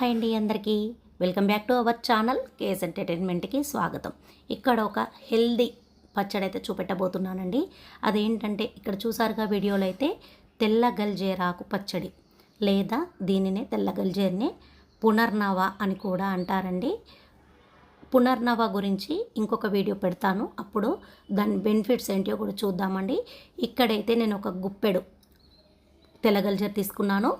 Hi అండి అందరికీ. Welcome back to our channel KS ఎంటర్టైన్మెంట్కి స్వాగతం. ఇక్కడ ఒక హెల్దీ పచ్చడి అయితే చూపెట్టబోతున్నానండి. అదేంటంటే ఇక్కడ చూసారుగా వీడియోలో అయితే తెల్ల గల్జేరాకు పచ్చడి లేదా దీనినే తెల్ల గల్జేర్ని పునర్నవ అని కూడా అంటారండి. పునర్నవ గురించి ఇంకొక వీడియో పెడతాను. అప్పుడు దాని బెనిఫిట్స్ ఏంటో కూడా చూద్దామండి. ఇక్కడైతే నేను ఒక గుప్పెడు తెల్లగల్జర్ తీసుకున్నాను.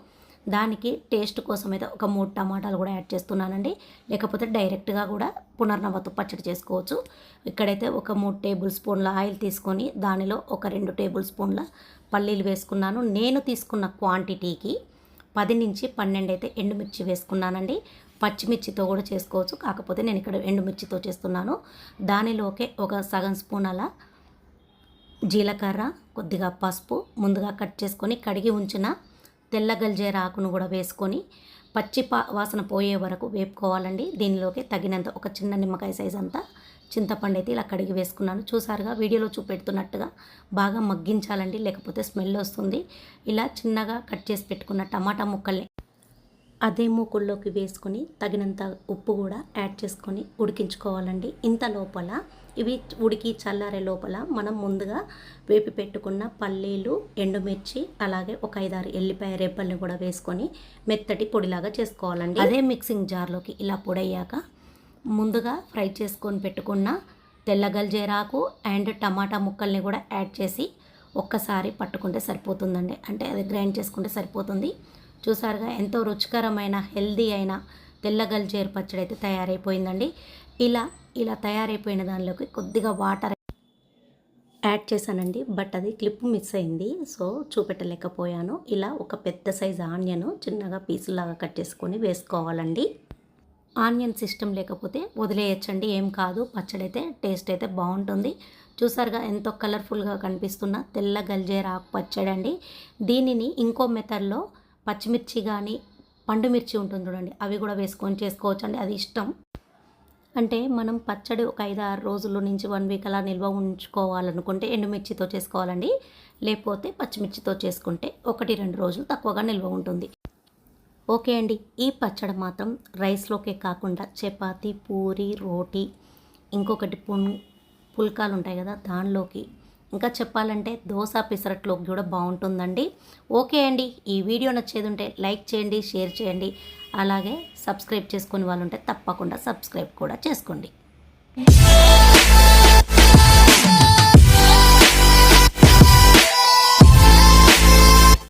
దానికి టేస్ట్ కోసం అయితే ఒక మూడు టమాటాలు కూడా యాడ్ చేస్తున్నానండి. లేకపోతే డైరెక్ట్గా కూడా పునర్నవతో పచ్చడి చేసుకోవచ్చు. ఇక్కడైతే ఒక మూడు టేబుల్ స్పూన్ల ఆయిల్ తీసుకొని దానిలో ఒక రెండు టేబుల్ స్పూన్ల పల్లీలు వేసుకున్నాను. నేను తీసుకున్న క్వాంటిటీకి పది నుంచి పన్నెండు అయితే ఎండుమిర్చి వేసుకున్నానండి. పచ్చిమిర్చితో కూడా చేసుకోవచ్చు. కాకపోతే నేను ఇక్కడ ఎండుమిర్చితో చేస్తున్నాను. దానిలోకే ఒక సగం స్పూన్ అలా జీలకర్ర కొద్దిగా పసుపు ముందుగా కట్ చేసుకొని కడిగి ఉంచిన తెల్ల గల్జేర ఆకును కూడా వేసుకొని పచ్చి పా వాసన పోయే వరకు వేపుకోవాలండి. దీనిలోకి తగినంత ఒక చిన్న నిమ్మకాయ సైజ్ అంతా చింతపండు అయితే ఇలా కడిగి వేసుకున్నాను. చూసారుగా వీడియోలో చూపెడుతున్నట్టుగా బాగా మగ్గించాలండి లేకపోతే స్మెల్ వస్తుంది. ఇలా చిన్నగా కట్ చేసి పెట్టుకున్న టమాటా ముక్కల్ని అదే మూకుల్లోకి వేసుకొని తగినంత ఉప్పు కూడా యాడ్ చేసుకొని ఉడికించుకోవాలండి. ఇంత లోపల ఇవి ఉడికి చల్లారే లోపల మనం ముందుగా వేపి పెట్టుకున్న పల్లీలు ఎండుమిర్చి అలాగే ఒక ఐదారు ఎల్లిపాయ రేపల్ని కూడా వేసుకొని మెత్తటి పొడిలాగా చేసుకోవాలండి. అదే మిక్సింగ్ జార్లోకి ఇలా పొడయ్యాక ముందుగా ఫ్రై చేసుకొని పెట్టుకున్న తెల్ల గల్జేరాకు అండ్ టమాటా ముక్కల్ని కూడా యాడ్ చేసి ఒక్కసారి పట్టుకుంటే సరిపోతుందండి. అంటే అది గ్రైండ్ చేసుకుంటే సరిపోతుంది. చూసారుగా ఎంతో రుచికరమైన హెల్దీ అయిన తెల్ల గల్జేరు పచ్చడి అయితే తయారైపోయిందండి. ఇలా ఇలా తయారైపోయిన దానిలోకి కొద్దిగా వాటర్ యాడ్ చేశానండి. బట్ అది క్లిప్ మిస్ అయింది సో చూపెట్టలేకపోయాను. ఇలా ఒక పెద్ద సైజు ఆనియన్ చిన్నగా పీసులాగా కట్ చేసుకొని వేసుకోవాలండి. ఆనియన్ సిస్టమ్ లేకపోతే వదిలేయచ్చండి ఏం కాదు. పచ్చడి అయితే టేస్ట్ అయితే బాగుంటుంది. చూసారుగా ఎంతో కలర్ఫుల్గా కనిపిస్తున్న తెల్ల గల్జేర ఆకు పచ్చడి అండి దీనిని ఇంకో మెథడ్లో పచ్చిమిర్చి కానీ పండుమిర్చి ఉంటుంది చూడండి. అవి కూడా వేసుకొని చేసుకోవచ్చు అండి అది ఇష్టం. అంటే మనం పచ్చడి ఒక ఐదు ఆరు రోజుల నుంచి వన్ వీక్ అలా నిల్వ ఉంచుకోవాలనుకుంటే ఎండుమిర్చితో చేసుకోవాలండి. లేకపోతే పచ్చిమిర్చితో చేసుకుంటే ఒకటి రెండు రోజులు తక్కువగా నిల్వ ఉంటుంది. ఓకే అండి. ఈ పచ్చడి మాత్రం రైస్లోకే కాకుండా చపాతి పూరి రోటీ ఇంకొకటి పున్ పుల్కాలు ఉంటాయి కదా దానిలోకి ఇంకా చెప్పాలంటే దోశ పెసరట్లోకి కూడా బాగుంటుందండి. ఓకే అండి. ఈ వీడియో నచ్చేది ఉంటే లైక్ చేయండి షేర్ చేయండి. అలాగే సబ్స్క్రైబ్ చేసుకునే వాళ్ళు ఉంటే తప్పకుండా సబ్స్క్రైబ్ కూడా చేసుకోండి.